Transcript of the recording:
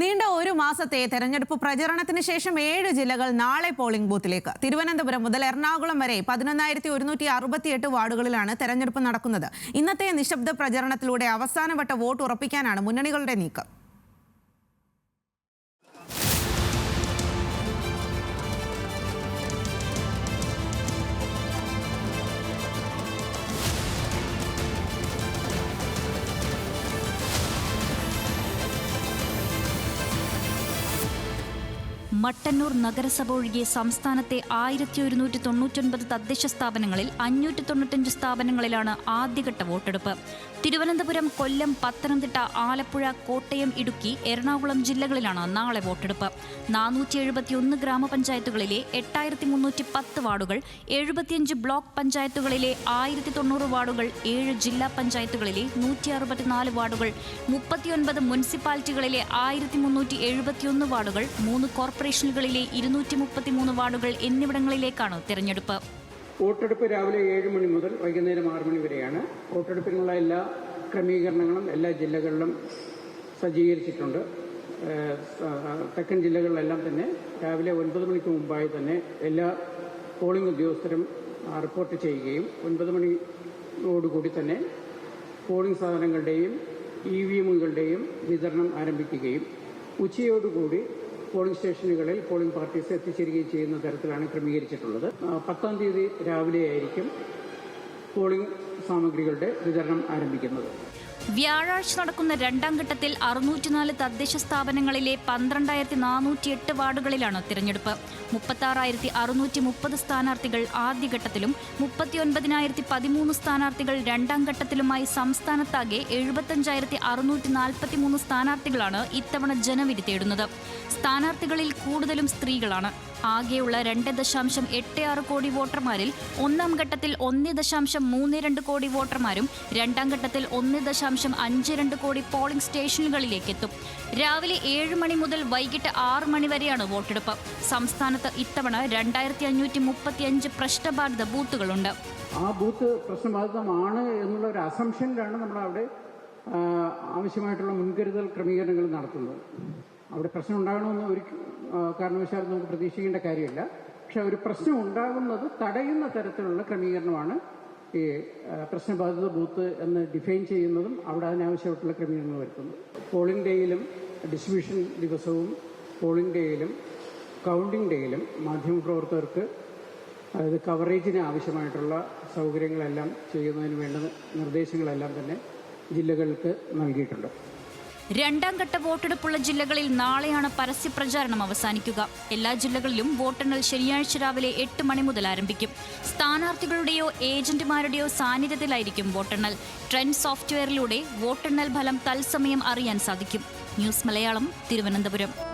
നീണ്ട ഒരു മാസത്തെ തെരഞ്ഞെടുപ്പ് പ്രചരണത്തിന് ശേഷം ഏഴ് ജില്ലകൾ നാളെ പോളിംഗ് ബൂത്തിലേക്ക്. തിരുവനന്തപുരം മുതൽ എറണാകുളം വരെ പതിനൊന്നായിരത്തി ഒരുന്നൂറ്റി അറുപത്തിയെട്ട് വാർഡുകളിലാണ് തെരഞ്ഞെടുപ്പ് നടക്കുന്നത്. ഇന്നത്തെ നിശബ്ദ പ്രചരണത്തിലൂടെ അവസാനവട്ട വോട്ട് ഉറപ്പിക്കാനാണ് മുന്നണികളുടെ നീക്കം. മട്ടന്നൂർ നഗരസഭ ഒഴികെ സംസ്ഥാനത്തെ ആയിരത്തി ഒരുന്നൂറ്റി തൊണ്ണൂറ്റൊൻപത് തദ്ദേശ സ്ഥാപനങ്ങളിൽ അഞ്ഞൂറ്റി തൊണ്ണൂറ്റഞ്ച് സ്ഥാപനങ്ങളിലാണ് ആദ്യഘട്ട വോട്ടെടുപ്പ്. തിരുവനന്തപുരം കൊല്ലം പത്തനംതിട്ട ആലപ്പുഴ കോട്ടയം ഇടുക്കി എറണാകുളം ജില്ലകളിലാണ് നാളെ വോട്ടെടുപ്പ്. നാനൂറ്റി എഴുപത്തിയൊന്ന് ഗ്രാമപഞ്ചായത്തുകളിലെ എട്ടായിരത്തി മുന്നൂറ്റി പത്ത് വാർഡുകൾ എഴുപത്തിയഞ്ച് ബ്ലോക്ക് പഞ്ചായത്തുകളിലെ ആയിരത്തി തൊണ്ണൂറ് വാർഡുകൾ ഏഴ് ജില്ലാ പഞ്ചായത്തുകളിലെ നൂറ്റി അറുപത്തിനാല് വാർഡുകൾ മുപ്പത്തിയൊൻപത് മുനിസിപ്പാലിറ്റികളിലെ ആയിരത്തി മുന്നൂറ്റി എഴുപത്തിയൊന്ന് വാർഡുകൾ മൂന്ന് കോർപ്പറേഷനുകളിലെ ഇരുന്നൂറ്റി മുപ്പത്തിമൂന്ന് വാർഡുകൾ എന്നിവിടങ്ങളിലേക്കാണ് തെരഞ്ഞെടുപ്പ്. വോട്ടെടുപ്പ് രാവിലെ ഏഴ് മണി മുതൽ വൈകുന്നേരം ആറ് മണി വരെയാണ്. വോട്ടെടുപ്പിനുള്ള എല്ലാ ക്രമീകരണങ്ങളും എല്ലാ ജില്ലകളിലും സജ്ജീകരിച്ചിട്ടുണ്ട്. തെക്കൻ ജില്ലകളിലെല്ലാം തന്നെ രാവിലെ ഒൻപത് മണിക്ക് മുമ്പായി തന്നെ എല്ലാ പോളിംഗ് ഉദ്യോഗസ്ഥരും റിപ്പോർട്ട് ചെയ്യുകയും ഒൻപത് മണിയോടുകൂടി തന്നെ പോളിംഗ് സാധനങ്ങളുടെയും ഇ വി എമ്മുകളുടെയും വിതരണം ആരംഭിക്കുകയും ഉച്ചയോടുകൂടി പോളിംഗ് സ്റ്റേഷനുകളിൽ പോളിംഗ് പാർട്ടീസ് എത്തിച്ചേരുകയും ചെയ്യുന്ന തരത്തിലാണ് ക്രമീകരിച്ചിട്ടുള്ളത്. പത്താം തീയതി രാവിലെയായിരിക്കും പോളിംഗ് സാമഗ്രികളുടെ വിതരണം ആരംഭിക്കുന്നത്. വ്യാഴാഴ്ച നടക്കുന്ന രണ്ടാം ഘട്ടത്തിൽ അറുന്നൂറ്റിനാല് തദ്ദേശ സ്ഥാപനങ്ങളിലെ പന്ത്രണ്ടായിരത്തി നാനൂറ്റി എട്ട് വാർഡുകളിലാണ് തിരഞ്ഞെടുപ്പ്. മുപ്പത്താറായിരത്തി അറുന്നൂറ്റി മുപ്പത് സ്ഥാനാർത്ഥികൾ ആദ്യഘട്ടത്തിലും മുപ്പത്തിയൊൻപതിനായിരത്തി പതിമൂന്ന് സ്ഥാനാർത്ഥികൾ രണ്ടാം ഘട്ടത്തിലുമായി സംസ്ഥാനത്താകെ എഴുപത്തഞ്ചായിരത്തി അറുന്നൂറ്റി നാൽപ്പത്തി മൂന്ന് സ്ഥാനാർത്ഥികളാണ് ഇത്തവണ ജനവിധി തേടുന്നത്. സ്ഥാനാർത്ഥികളിൽ കൂടുതലും സ്ത്രീകളാണ്. ആകെയുള്ള രണ്ട് ദശാംശം എട്ട് ആറ് കോടി വോട്ടർമാരിൽ ഒന്നാം ഘട്ടത്തിൽ ഒന്ന് ദശാംശം മൂന്ന് രണ്ട് കോടി വോട്ടർമാരും രണ്ടാം ഘട്ടത്തിൽ ഒന്ന് ദശാംശം അഞ്ച് രണ്ട് കോടി പോളിംഗ് സ്റ്റേഷനുകളിലേക്ക് എത്തും രാവിലെ ഏഴ് മണി മുതൽ വൈകിട്ട് ആറ് മണി വരെയാണ് വോട്ടെടുപ്പ്. സംസ്ഥാനത്ത് ഇത്തവണ രണ്ടായിരത്തി അഞ്ഞൂറ്റി മുപ്പത്തിയഞ്ച് പ്രശ്നബാധിത ബൂത്തുകളുണ്ട്. ആ ബൂത്ത് പ്രശ്നബാധിതമാണ് എന്നുള്ള ഒരു അസംഷനിലാണ് നമ്മൾ അവിടെ ആവശ്യമായിട്ടുള്ള മുൻകരുതൽ ക്രമീകരണങ്ങൾ നടത്തുന്നത്. അവിടെ പ്രശ്നം ഉണ്ടാകണമെന്ന് ഒരു കാരണവശാലും നമുക്ക് പ്രതീക്ഷിക്കേണ്ട കാര്യമില്ല. പക്ഷെ ഒരു പ്രശ്നം ഉണ്ടാകുന്നത് തടയുന്ന തരത്തിലുള്ള ക്രമീകരണമാണ് ഈ പ്രശ്നബാധിത ബൂത്ത് എന്ന് ഡിഫൈൻ ചെയ്യുന്നതും അവിടെ അതിനാവശ്യമായിട്ടുള്ള ക്രമീകരണങ്ങൾ വരുത്തുന്നു. പോളിംഗ് ഡേയിലും ഡിസ്ട്രിബ്യൂഷൻ ദിവസവും പോളിംഗ് ഡേയിലും കൗണ്ടിംഗ് ഡേയിലും മാധ്യമ പ്രവർത്തകർക്ക് അതായത് കവറേജിന് ആവശ്യമായിട്ടുള്ള സൗകര്യങ്ങളെല്ലാം ചെയ്യുന്നതിന് വേണ്ട നിർദ്ദേശങ്ങളെല്ലാം തന്നെ ജില്ലകൾക്ക് നൽകിയിട്ടുണ്ട്. രണ്ടാം ഘട്ട വോട്ടെടുപ്പുള്ള ജില്ലകളിൽ നാളെയാണ് പരസ്യപ്രചാരണം അവസാനിക്കുക. എല്ലാ ജില്ലകളിലും വോട്ടെണ്ണൽ ശനിയാഴ്ച രാവിലെ എട്ട് മണി മുതൽ ആരംഭിക്കും. സ്ഥാനാർത്ഥികളുടെയോ ഏജന്റുമാരുടെയോ സാന്നിധ്യത്തിലായിരിക്കും വോട്ടെണ്ണൽ. ട്രെൻഡ് സോഫ്റ്റ്വെയറിലൂടെ വോട്ടെണ്ണൽ ഫലം തത്സമയം അറിയാൻ സാധിക്കും. ന്യൂസ് മലയാളം തിരുവനന്തപുരം.